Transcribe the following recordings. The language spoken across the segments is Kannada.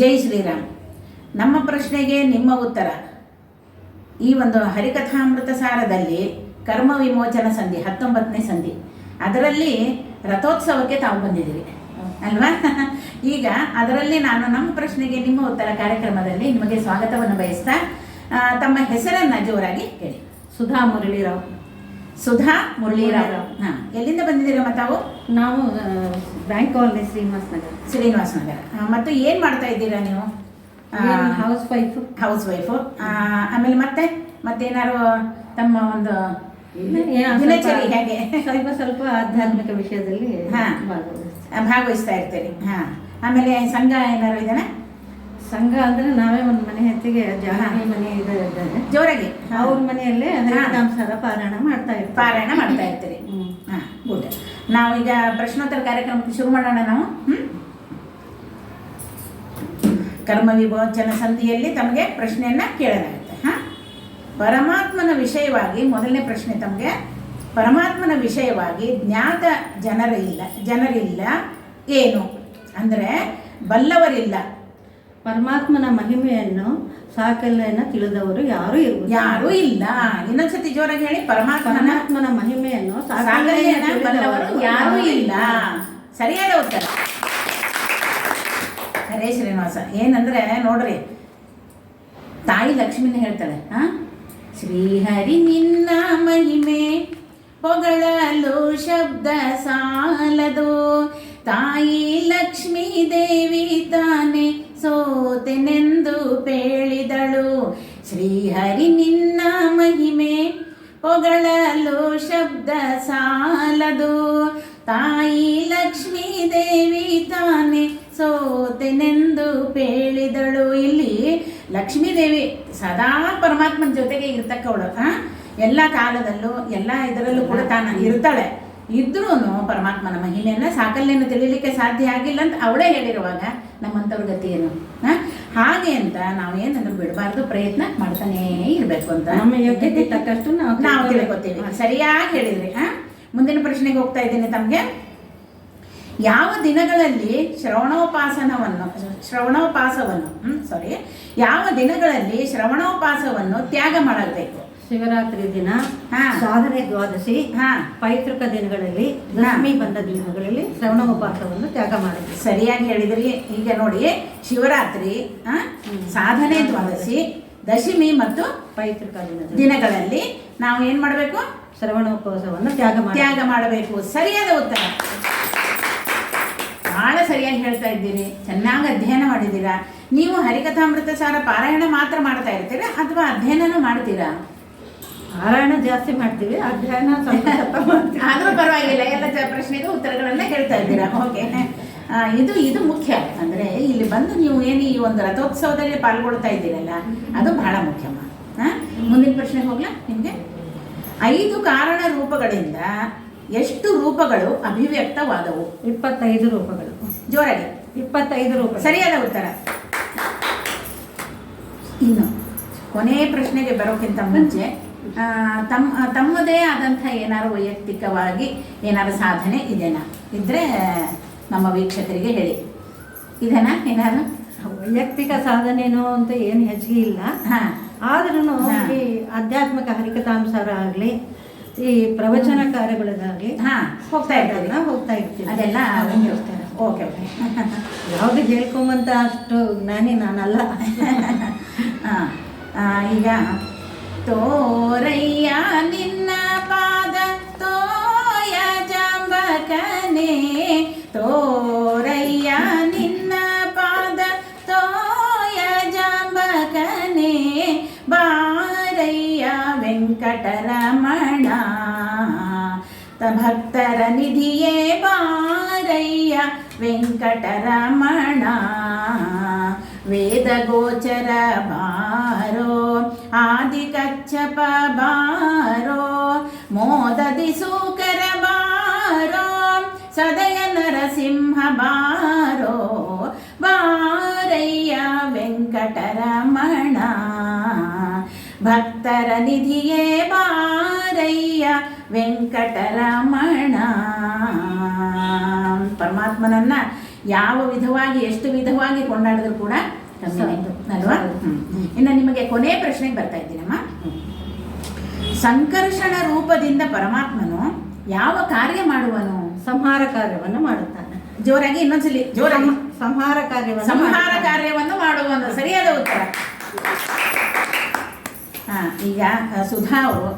ಜೈ ಶ್ರೀರಾಮ್. ನಮ್ಮ ಪ್ರಶ್ನೆಗೆ ನಿಮ್ಮ ಉತ್ತರ. ಈ ಒಂದು ಹರಿಕಥಾಮೃತ ಸಾರದಲ್ಲಿ ಕರ್ಮ ವಿಮೋಚನ ಸಂಧಿ, ಹತ್ತೊಂಬತ್ತನೇ ಸಂಧಿ. ಅದರಲ್ಲಿ ರಥೋತ್ಸವಕ್ಕೆ ತಾವು ಬಂದಿದ್ದೀರಿ, ಅಲ್ವಾ? ಈಗ ಅದರಲ್ಲಿ ನಾನು ನಮ್ಮ ಪ್ರಶ್ನೆಗೆ ನಿಮ್ಮ ಉತ್ತರ ಕಾರ್ಯಕ್ರಮದಲ್ಲಿ ನಿಮಗೆ ಸ್ವಾಗತವನ್ನು ಬಯಸ್ತಾ ತಮ್ಮ ಹೆಸರನ್ನ ಜೋರಾಗಿ ಹೇಳಿ ಸುಧಾ ಮುರಳೀರಾವ್. ಸುಧಾ ಮುರಳೀರಾವ್. ಹಾಂ. ಎಲ್ಲಿಂದ ಬಂದಿದ್ದೀರಮ್ಮ ತಾವು ನಾವು ಬ್ಯಾಂಕ್ ಕಾಲನಿ ಶ್ರೀನಿವಾಸ್ ನಗರ ಶ್ರೀನಿವಾಸ್ ನಗರ ಮತ್ತು ಏನು ಮಾಡ್ತಾ ಇದ್ದೀರಾ ನೀವು? ಹೌಸ್ ವೈಫ್ ಹೌಸ್ ವೈಫು ಆಮೇಲೆ ಮತ್ತೆ? ಮತ್ತೇನಾರು ತಮ್ಮ ಒಂದು ದಿನಚರಿ ಸ್ವಲ್ಪ- ಹೇಗೆ? ಸ್ವಲ್ಪ ಸ್ವಲ್ಪ ಆಧ್ಯಾತ್ಮಿಕ ವಿಷಯದಲ್ಲಿ ಹಾ. ಭಾಗವಹಿಸ್ತಾ ಇರ್ತೀರಿ. ಹಾ. ಆಮೇಲೆ ಸಂಘ ಏನಾರು ಇದೆನಾ? ಸಂಘ ಅಂದ್ರೆ ನಾವೇ ಒಂದು ಮನೆ ಹೆತ್ತಿಗೆ ಜಾಹಿ ಮನೆ ಇದೆ ಇದ್ದಾರೆ. ಜೋರಾಗಿ. ಅವ್ರ ಮನೆಯಲ್ಲಿ ಹರಿನಾಮಸಾರ ಪಾರಾಯಣ ಮಾಡ್ತಾ ಇರ್ತೀವಿ. ಪಾರಾಯಣ ಮಾಡ್ತಾ ಇರ್ತೀರಿ. ಹಾ ನಾವು ಈಗ ಪ್ರಶ್ನೋತ್ತರ ಕಾರ್ಯಕ್ರಮಕ್ಕೆ ಶುರು ಮಾಡೋಣ ನಾವು? ಕರ್ಮ ವಿಭೋಚನ ಸಂಧಿಯಲ್ಲಿ ತಮಗೆ ಪ್ರಶ್ನೆಯನ್ನ ಕೇಳಲಾಗುತ್ತೆ. ಹಾ? ಪರಮಾತ್ಮನ ವಿಷಯವಾಗಿ ಮೊದಲನೇ ಪ್ರಶ್ನೆ ತಮಗೆ ಪರಮಾತ್ಮನ ವಿಷಯವಾಗಿ ಜ್ಞಾತ ಜನರಿಲ್ಲ ಜನರಿಲ್ಲ ಏನು? ಅಂದರೆ ಬಲ್ಲವರಿಲ್ಲ. ಪರಮಾತ್ಮನ ಮಹಿಮೆಯನ್ನು ಸಾಕಲ್ಯನ ತಿಳಿದವರು ಯಾರು ಇರುವುದು ಯಾರು ಇಲ್ಲ. ಇನ್ನೊಂದ್ಸತಿ ಜೋರಾಗಿ ಹೇಳಿ ಪರಮಾತ್ಮನ ಪರಮಾತ್ಮನ ಮಹಿಮೆಯನ್ನು ಸಾಕಲ್ಯನ ಸಾಕಲ್ಯನ ಬಲ್ಲವರು ಯಾರೂ ಇಲ್ಲ. ಸರಿಯಾದ ಉತ್ತರ. ಹರೇ ಶ್ರೀನಿವಾಸ ಏನಂದ್ರೆ ನೋಡ್ರಿ ತಾಯಿ ಲಕ್ಷ್ಮಿನ ಹೇಳ್ತಾಳೆ ಹಾ ಶ್ರೀಹರಿ ನಿನ್ನ ಮಹಿಮೆ ಹೊಗಳಲು ಶಬ್ದ ಸಾಲದು. ತಾಯಿ ಲಕ್ಷ್ಮೀ ದೇವಿ ತಾನೆ ಸೋತೆನೆಂದು ಪೇಳಿದಳು ಶ್ರೀಹರಿ ನಿನ್ನ ಮಹಿಮೆ ಹೊಗಳಲು ಶಬ್ದ ಸಾಲದು. ತಾಯಿ ಲಕ್ಷ್ಮೀ ದೇವಿ ತಾನೆ ಸೋತೆನೆಂದು ಪೇಳಿದಳು ಇಲ್ಲಿ ಲಕ್ಷ್ಮೀ ದೇವಿ ಸದಾ ಪರಮಾತ್ಮನ ಜೊತೆಗೆ ಇರ್ತಕ್ಕವಳು. ಎಲ್ಲ ಕಾಲದಲ್ಲೂ, ಎಲ್ಲ ಇದರಲ್ಲೂ ಕೂಡ ತಾನು ಇರ್ತಾಳೆ. ಇದ್ರೂ ಪರಮಾತ್ಮನ ಮಹಿಳೆಯನ್ನು ಸಾಕಲ್ಯನ ತಿಳಿಲಿಕ್ಕೆ ಸಾಧ್ಯ ಆಗಿಲ್ಲ ಅಂತ ಅವಳೇ ಹೇಳಿರುವಾಗ ನಮ್ಮಂಥವ್ರ ಗತಿ ಏನು? ಹಾಗೆ ಅಂತ ನಾವು ಏನಂದ್ರೆ ಬಿಡಬಾರ್ದು ಪ್ರಯತ್ನ ಮಾಡ್ತಾನೇ ಇರಬೇಕು ಅಂತ. ನಮ್ಮ ಯೋಗ್ಯತೆ ತಕ್ಕಷ್ಟು ನಾವು ನಾವು ತಿಳ್ಕೊತೀವಿ. ಸರಿಯಾಗಿ ಹೇಳಿದ್ರಿ ಹಾಂ? ಮುಂದಿನ ಪ್ರಶ್ನೆಗೆ ಹೋಗ್ತಾ ಇದ್ದೀನಿ ತಮಗೆ. ಯಾವ ದಿನಗಳಲ್ಲಿ ಶ್ರವಣೋಪಾಸನವನ್ನು ಶ್ರವಣೋಪಾಸವನ್ನು ಸಾರಿ ಯಾವ ದಿನಗಳಲ್ಲಿ ಶ್ರವಣೋಪಾಸವನ್ನು ತ್ಯಾಗ ಮಾಡಬೇಕು? ಶಿವರಾತ್ರಿ ದಿನ ಹಾ. ಸಾಧನೆ ದ್ವಾದಶಿ ಹಾ. ಪೈತೃಕ ದಿನಗಳಲ್ಲಿ ದಶಮಿ ಬಂದ ದಿನಗಳಲ್ಲಿ ಶ್ರವಣ ಉಪವಾಸವನ್ನು ತ್ಯಾಗ ಮಾಡಿದ್ವಿ ಸರಿಯಾಗಿ ಹೇಳಿದ್ರಿ. ಈಗ ನೋಡಿ ಶಿವರಾತ್ರಿ ಸಾಧನೆ ದ್ವಾದಶಿ ದಶಮಿ ಮತ್ತು ಪೈತೃಕ ದಿನ ದಿನಗಳಲ್ಲಿ ನಾವು ಏನ್ ಮಾಡಬೇಕು? ಶ್ರವಣ ಉಪವಾಸವನ್ನು ತ್ಯಾಗ ತ್ಯಾಗ ಮಾಡಬೇಕು. ಸರಿಯಾದ ಉತ್ತರ. ಬಹಳ ಸರಿಯಾಗಿ ಹೇಳ್ತಾ ಇದ್ದೀರಿ. ಚೆನ್ನಾಗಿ ಅಧ್ಯಯನ ಮಾಡಿದ್ದೀರಾ. ನೀವು ಹರಿಕಥಾಮೃತ ಸಾರ ಪಾರಾಯಣ ಮಾತ್ರ ಮಾಡ್ತಾ ಇರ್ತೀರಾ ಅಥವಾ ಅಧ್ಯಯನನೂ ಮಾಡ್ತೀರಾ? ಪಾರಾಯಣ ಜಾಸ್ತಿ ಮಾಡ್ತೀವಿ ಅಧ್ಯಯನ ಸ್ವಲ್ಪ ಸ್ವಲ್ಪ ಮಾಡ್ತೀವಿ. ಆದ್ರೂ ಪರವಾಗಿಲ್ಲ ಎಲ್ಲ ಪ್ರಶ್ನೆಗೂ ಉತ್ತರಗಳನ್ನ ಹೇಳ್ತಾ ಇದ್ದೀರಾ? ಓಕೆ ಇದು ಇದು ಮುಖ್ಯ. ಅಂದ್ರೆ ಇಲ್ಲಿ ಬಂದು ನೀವು ಏನು ಈ ಒಂದು ರಥೋತ್ಸವದಲ್ಲಿ ಪಾಲ್ಗೊಳ್ತಾ ಇದ್ದೀರಲ್ಲ ಅದು ಬಹಳ ಮುಖ್ಯಮ್ಮ? ಮುಂದಿನ ಪ್ರಶ್ನೆ ಹೋಗ್ಲಾ ನಿಮಗೆ? ಐದು ಕಾರಣ ರೂಪಗಳಿಂದ ಎಷ್ಟು ರೂಪಗಳು ಅಭಿವ್ಯಕ್ತವಾದವು? ಇಪ್ಪತ್ತೈದು ರೂಪಗಳು. ಜೋರಾಗಿ. ಇಪ್ಪತ್ತೈದು ರೂಪ ಸರಿಯಾದ ಉತ್ತರ. ಇನ್ನು ಕೊನೆಯ ಪ್ರಶ್ನೆಗೆ ಬರೋಕ್ಕಿಂತ ಮುಂಚೆ ತಮ್ಮ ತಮ್ಮದೇ ಆದಂಥ ಏನಾದ್ರು ವೈಯಕ್ತಿಕವಾಗಿ ಏನಾದ್ರು ಸಾಧನೆ ಇದೆನಾ? ಇದ್ರೆ ನಮ್ಮ ವೀಕ್ಷಕರಿಗೆ ಹೇಳಿ. ಇದೆನಾ ಏನಾದ್ರು ವೈಯಕ್ತಿಕ ಸಾಧನೆನೋ ಅಂತ ಏನು ಹೆಚ್ಚಿಗೆ ಇಲ್ಲ. ಹಾ. ಆದ್ರೂ ಈ ಆಧ್ಯಾತ್ಮಿಕ ಹರಿಕತಾಂಸಾರ ಆಗಲಿ ಈ ಪ್ರವಚನ ಕಾರ್ಯಗಳಿಗಾಗಲಿ ಹಾ ಹೋಗ್ತಾ ಇದ್ದಾರೆ ಹೋಗ್ತಾ ಇರ್ತೀನಿ ಅದೆಲ್ಲ ಓಕೆ ಓಕೆ. ಯಾವುದು ಹೇಳ್ಕೊಂಬಂತ ಅಷ್ಟು ಜ್ಞಾನಿ ನಾನಲ್ಲ. ಈಗ ತೋರಯ್ಯ ನಿನ್ನ ಪಾದ ತೋಯ ಜಾಂಬಕನೆ ತೋರಯ್ಯ ನಿನ್ನ ಪಾದ ತೋಯ ಜಾಂಬಕನೆ ಬಾರಯ್ಯ ವೆಂಕಟರಮಣ ತ ಭಕ್ತರ ನಿಧಿಯೇ ಬಾರಯ್ಯ ವೆಂಕಟರಮಣ ವೇದ ಗೋಚರ ಬಾರೋ ಆದಿ ಕಚ್ಚಪ ಬಾರೋ ಮೋದದಿ ಸೂಕರ ಬಾರೋ ಸದಯ ನರಸಿಂಹ ಬಾರೋ ಬಾರಯ್ಯ ವೆಂಕಟರಮಣ, ಭಕ್ತರ ನಿಧಿಯೇ ಬಾರಯ್ಯ ವೆಂಕಟರಮಣ ಪರಮಾತ್ಮನನ್ನ ಯಾವ ವಿಧವಾಗಿ, ಎಷ್ಟು ವಿಧವಾಗಿ ಕೊಂಡಾಡಿದ್ರು ಕೂಡ ಕಮ್ಮಿ. ಅಲ್ವಾ. ಇನ್ನು ನಿಮಗೆ ಕೊನೆ ಪ್ರಶ್ನೆಗೆ ಬರ್ತಾ ಇದ್ದೀನಮ್ಮ. ಸಂಕರ್ಷಣ ರೂಪದಿಂದ ಪರಮಾತ್ಮನು ಯಾವ ಕಾರ್ಯ ಮಾಡುವನು? ಸಂಹಾರ ಕಾರ್ಯವನ್ನು ಮಾಡುತ್ತಾನೆ. ಜೋರಾಗಿ ಇನ್ನೊಂದ್ಸಲಿ ಜೋರಾಗಿ. ಸಂಹಾರ ಕಾರ್ಯವನ್ನು ಸಂಹಾರ ಕಾರ್ಯವನ್ನು ಮಾಡುವನು. ಸರಿಯಾದ ಉತ್ತರ. ಹಾ ಈಗ ಸುಧಾ ಅವರು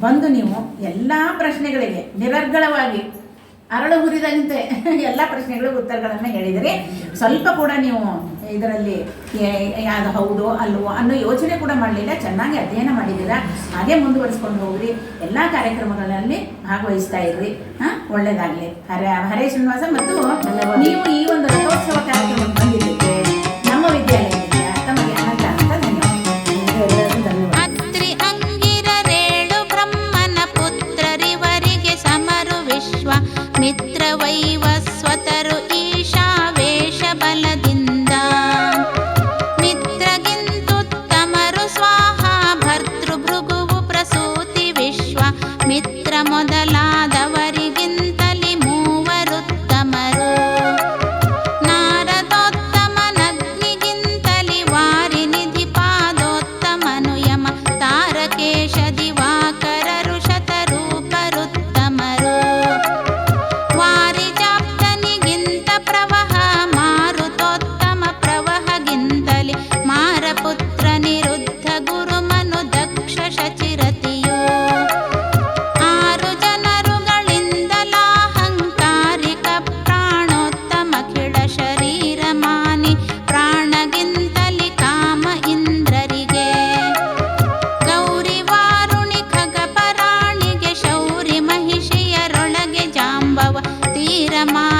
ಬಂದು ನೀವು ಎಲ್ಲ ಪ್ರಶ್ನೆಗಳಿಗೆ ನಿರರ್ಗಳವಾಗಿ ಅರಳು ಹುರಿದಂತೆ ಎಲ್ಲ ಪ್ರಶ್ನೆಗಳಿಗೂ ಉತ್ತರಗಳನ್ನು ಹೇಳಿದರೆ ಸ್ವಲ್ಪ ಕೂಡ ನೀವು ಇದರಲ್ಲಿ ಅದು ಹೌದು ಅಲ್ವೋ ಅನ್ನೋ ಯೋಚನೆ ಕೂಡ ಮಾಡಲಿಲ್ಲ. ಚೆನ್ನಾಗಿ ಅಧ್ಯಯನ ಮಾಡಿದ್ದೀರಾ? ಹಾಗೆ ಮುಂದುವರಿಸ್ಕೊಂಡು ಹೋಗ್ರಿ. ಎಲ್ಲ ಕಾರ್ಯಕ್ರಮಗಳಲ್ಲಿ ಭಾಗವಹಿಸ್ತಾ ಇರ್ರಿ. ಹಾಂ? ಒಳ್ಳೇದಾಗಲಿ. ಹರೇ ಹರೇ ಶ್ರೀನಿವಾಸ ಮತ್ತು ನೀವು ಈ ಒಂದು ರಥೋತ್ಸವ ಕಾರ್ಯಕ್ರಮಕ್ಕೆ ಬಂದಿದ್ದೀರಿ. llama